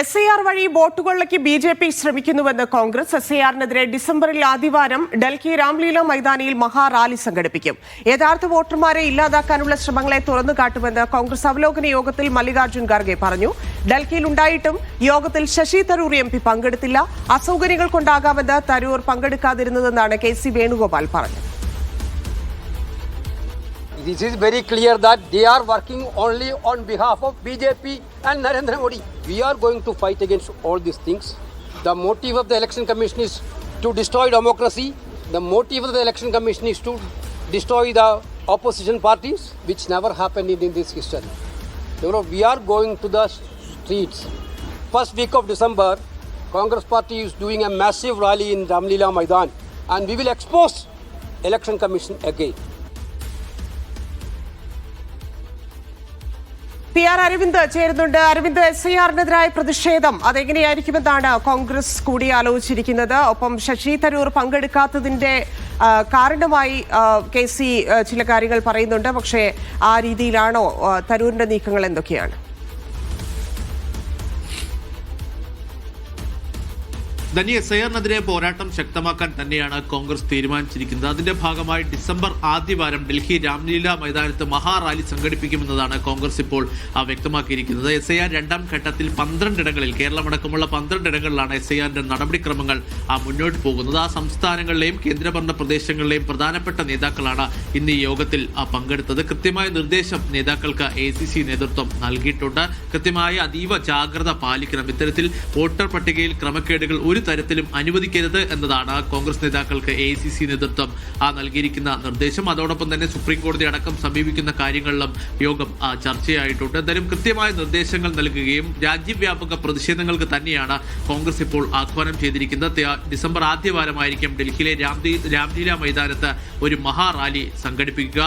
S I R വഴി വോട്ടുകളിലേക്ക് B J P ശ്രമിക്കുന്നുവെന്ന് കോൺഗ്രസ്. എസ് ഐ ആറിനെതിരെ ഡിസംബറിൽ ആദ്യവാരം ഡൽഹി രാംലീല മൈതാനിയിൽ മഹാറാലി സംഘടിപ്പിക്കും. യഥാർത്ഥ വോട്ടർമാരെ ഇല്ലാതാക്കാനുള്ള ശ്രമങ്ങളെ തുറന്നു കാട്ടുമെന്ന് കോൺഗ്രസ് അവലോകന യോഗത്തിൽ മല്ലികാർജുൻ ഖാർഗെ പറഞ്ഞു. ഡൽഹിയിൽ ഉണ്ടായിട്ടും യോഗത്തിൽ ശശി തരൂർ എം പി പങ്കെടുത്തില്ല. അസൗകര്യങ്ങൾ കൊണ്ടാകാമെന്ന് തരൂർ പങ്കെടുക്കാതിരുന്നതെന്നാണ് കെ സി വേണുഗോപാൽ പറഞ്ഞത്. This is very clear that they are working only on behalf of BJP and Narendra Modi. We are going to fight against all these things. The motive of the election commission is to destroy democracy. The motive of the election commission is to destroy the opposition parties, which never happened in, in this history. You know, we are going to the streets. First week of December, Congress party is doing a massive rally in Ramlila Maidan, and we will expose election commission again. P R Aravind ചേരുന്നുണ്ട്. Aravind S I ആറിനെതിരായ പ്രതിഷേധം അതെങ്ങനെയായിരിക്കുമെന്നാണ് കോൺഗ്രസ് കൂടി ആലോചിച്ചിരിക്കുന്നത് ഒപ്പം ശശി തരൂർ പങ്കെടുക്കാത്തതിന്റെ കാരണമായി K C ചില കാര്യങ്ങൾ പറയുന്നുണ്ട്. പക്ഷേ ആ രീതിയിലാണോ തരൂരിന്റെ നീക്കങ്ങൾ എന്തൊക്കെയാണ്? ഐ ആറിനെതിരെ പോരാട്ടം ശക്തമാക്കാൻ തന്നെയാണ് കോൺഗ്രസ് തീരുമാനിച്ചിരിക്കുന്നത്. അതിന്റെ ഭാഗമായി ഡിസംബർ ആദ്യവാരം ഡൽഹി രാംലീല മൈതാനത്ത് മഹാറാലി സംഘടിപ്പിക്കുമെന്നതാണ് കോൺഗ്രസ് ഇപ്പോൾ വ്യക്തമാക്കിയിരിക്കുന്നത്. എസ് ഐ ആർ രണ്ടാം ഘട്ടത്തിൽ പന്ത്രണ്ടിടങ്ങളിൽ കേരളമടക്കമുള്ള പന്ത്രണ്ടിടങ്ങളിലാണ് എസ് ഐ ആറിന്റെ നടപടിക്രമങ്ങൾ മുന്നോട്ട് പോകുന്നത്. ആ സംസ്ഥാനങ്ങളിലെയും കേന്ദ്രഭരണ പ്രദേശങ്ങളിലെയും പ്രധാനപ്പെട്ട നേതാക്കളാണ് ഇന്ന് ഈ യോഗത്തിൽ പങ്കെടുത്തത്. കൃത്യമായ നിർദ്ദേശം നേതാക്കൾക്ക് എ സി സി നേതൃത്വം നൽകിയിട്ടുണ്ട്. കൃത്യമായ അതീവ ജാഗ്രത പാലിക്കണം. ഇത്തരത്തിൽ വോട്ടർ പട്ടികയിൽ ക്രമക്കേടുകൾ ഒരു തരത്തിലും അനുവദിക്കരുത് എന്നതാണ് കോൺഗ്രസ് നേതാക്കൾക്ക് എ സി സി നേതൃത്വം ആ നൽകിയിരിക്കുന്ന നിർദ്ദേശം. അതോടൊപ്പം തന്നെ സുപ്രീം കോടതി അടക്കം സമീപിക്കുന്ന കാര്യങ്ങളിലും യോഗം ചർച്ചയായിട്ടുണ്ട്. എന്തായാലും കൃത്യമായ നിർദ്ദേശങ്ങൾ നൽകുകയും രാജ്യവ്യാപക പ്രതിഷേധങ്ങൾക്ക് തന്നെയാണ് കോൺഗ്രസ് ഇപ്പോൾ ആഹ്വാനം ചെയ്തിരിക്കുന്നത്. ഡിസംബർ ആദ്യവാരമായിരിക്കും ഡൽഹിയിലെ രാംലീല മൈതാനത്ത് ഒരു മഹാറാലി സംഘടിപ്പിക്കുക.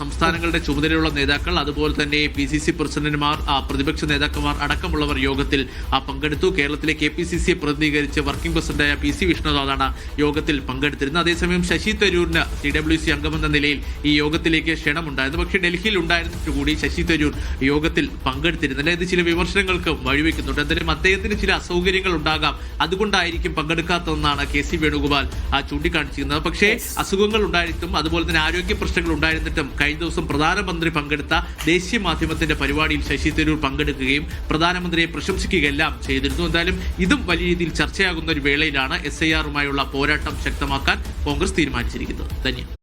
സംസ്ഥാനങ്ങളുടെ ചുമതലയുള്ള നേതാക്കൾ അതുപോലെ തന്നെ പി സി സി പ്രസിഡന്റുമാർ പ്രതിപക്ഷ നേതാക്കന്മാർ അടക്കമുള്ളവർ യോഗത്തിൽ പങ്കെടുത്തു. കേരളത്തിലെ കെ പി സി സിയെ പ്രതിനിധീകരിച്ച് വർക്കിംഗ് പ്രസിഡന്റായ പി സി വിഷ്ണുനാഥാണ് യോഗത്തിൽ പങ്കെടുത്തിരുന്നത്. അതേസമയം ശശി തരൂരിന് സി ഡബ്ല്യു സി അംഗമെന്ന നിലയിൽ ഈ യോഗത്തിലേക്ക് ക്ഷണമുണ്ടായിരുന്നു. പക്ഷേ ഡൽഹിയിൽ ഉണ്ടായിരുന്നിട്ട് കൂടി ശശി തരൂർ യോഗത്തിൽ പങ്കെടുത്തിരുന്നില്ല. ഇത് ചില വിമർശനങ്ങൾക്ക് വഴിവെക്കുന്നുണ്ട്. എന്തായാലും അദ്ദേഹത്തിന് ചില അസൗകര്യങ്ങൾ ഉണ്ടാകാം. അതുകൊണ്ടായിരിക്കും പങ്കെടുക്കാത്തതെന്നാണ് കെ സി വേണുഗോപാൽ ആ, ചൂണ്ടിക്കാണിച്ചിരുന്നത് പക്ഷേ അസുഖങ്ങൾ ഉണ്ടായിട്ടും അതുപോലെ തന്നെ ആരോഗ്യ പ്രശ്നങ്ങൾ ഉണ്ടായിരുന്നിട്ടും കഴിഞ്ഞ ദിവസം പ്രധാനമന്ത്രി പങ്കെടുത്ത ദേശീയ മാധ്യമത്തിന്റെ പരിപാടിയിൽ ശശി തരൂർ പങ്കെടുക്കുകയും പ്രധാനമന്ത്രിയെ പ്രശംസിക്കുകയെല്ലാം ചെയ്തിരുന്നു. എന്തായാലും ഇതും വലിയ രീതിയിൽ ചർച്ചയാകുന്ന. ഒരു വേളയിലാണ് എസ് ഐ ആറുമായുള്ള പോരാട്ടം ശക്തമാക്കാൻ കോൺഗ്രസ് തീരുമാനിച്ചിരിക്കുന്നത്. ധന്യം